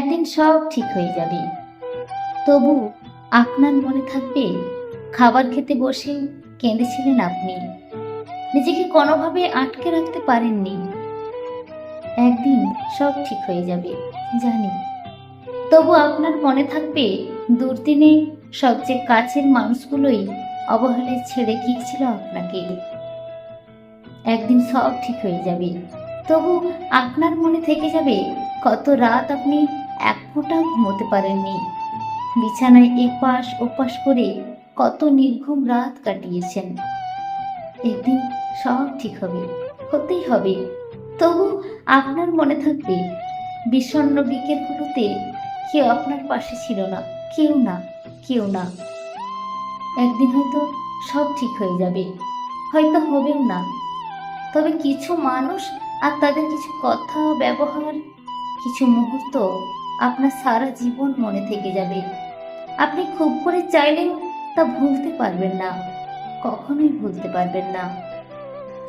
একদিন সব ঠিক হয়ে যাবে। তবু আপনার মনে থাকবে, খাবার খেতে বসে কেঁদেছিলেন আপনি। নিজেকে কোনোভাবে আটকে রাখতে পারেননি। একদিন সব ঠিক হয়ে যাবে, জানি। তবু আপনার মনে থাকবে, দুর্দিনে সবচেয়ে কাছের মানুষগুলোই অবহেলায় ছেড়ে গিয়েছিল আপনাকে। একদিন সব ঠিক হয়ে যাবে। তবু আপনার মনে থেকে যাবে, কত রাত আপনি এক ফোঁটাও ঘুমোতে পারেননি। বিছানায় এপাশ ওপাশ করে কত নির্ঘুম রাত কাটিয়েছেন। একদিন সব ঠিক হবে, হতেই হবে। তবু আপনার মনে থাকবে, বিষণ্ণ বিকেলগুলোতে কেউ আপনার পাশে ছিল না, কেউ না কেউ না। একদিন হয়তো সব ঠিক হয়ে যাবে, হয়তো হবেও না। তবে কিছু মানুষ আর তাদের কিছু কথা, ব্যবহার, কিছু মুহূর্ত আপনার সারা জীবন মনে থেকে যাবে। আপনি খুব করে চাইলেও তা ভুলতে পারবেন না। কখনোই ভুলতে পারবেন না।